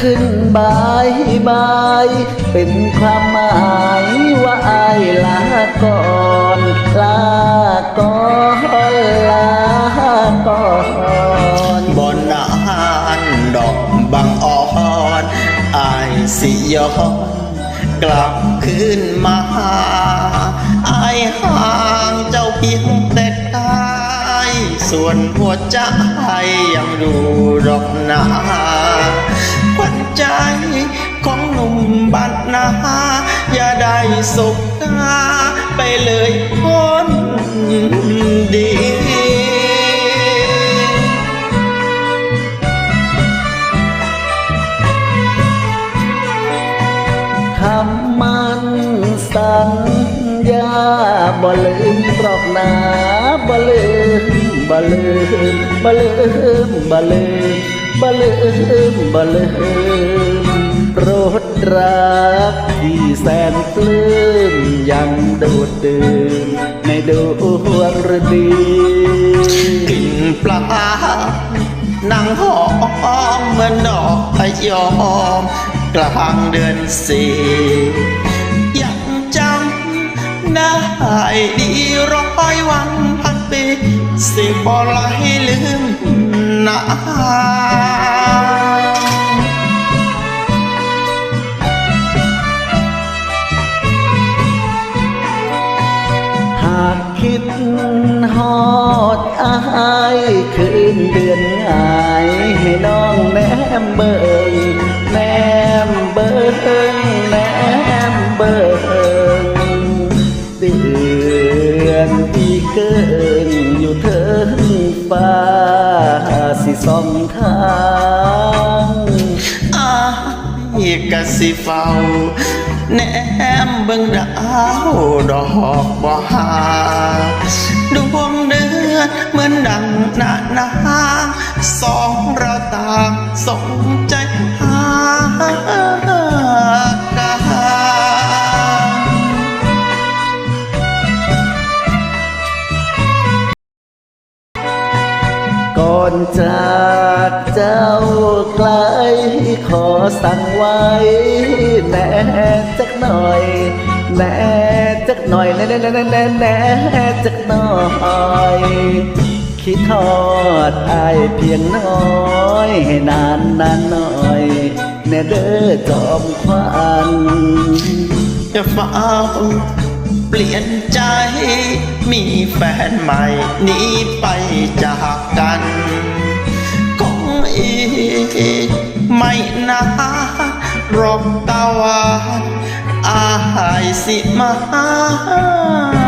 ขึ้นบาย เป็นความหมายว่าอายลาก่อนลาก่อนลาก่อนบนนานดอกบังอ่อนอายสิย้อนกลับคืนมาอายห่างเจ้าเพียงแต่กายส่วนหัวใจยังดูดอกนา ใจ ของหนุ่มบ้านนาอย่าได้สบตาไปเลยคนดีคำมันสัญญาบ่ลืมปรอกนาบ่ลืมบ่ลืมบ่ลืมบ่ลืม บ่ลืมบ่ลืมรถรักที่แสนปลื้มยังดูดดื่มในดวงฤดีกลิ่นปลาหนังหอมเหมือนดอกพยอม กลางเดือนสี่ยังจำได้ดีร้อยวันพันปีสิบอไหลลืมหนา คิดฮอดอายคืนเดือนอายให้น้องแนมเบิงแนมเบิงแนมเบิงเดือนที่เกินอยู่เทิงฟ้าสิส่องทา สิเฝ้าแนมเบิ่งดาวดอกบ่หาดวงเดือนเหมือนดังนานาสองเราต่างสมใจหากันก่อนจากเจ้าไกล ขอสั่งไว้แน่จักหน่อยแน่จักหน่อยแน่แน่แน่แน่แน่จักหน่อยคิดทอดอายเพียงน้อยให้นานนานหน่อยแน่เด้อจอมควันจะเฝ้าเปลี่ยนใจ มีแฟนใหม่หนีไปจากกันคงอี ไม่นานรบตะวันอายสิมา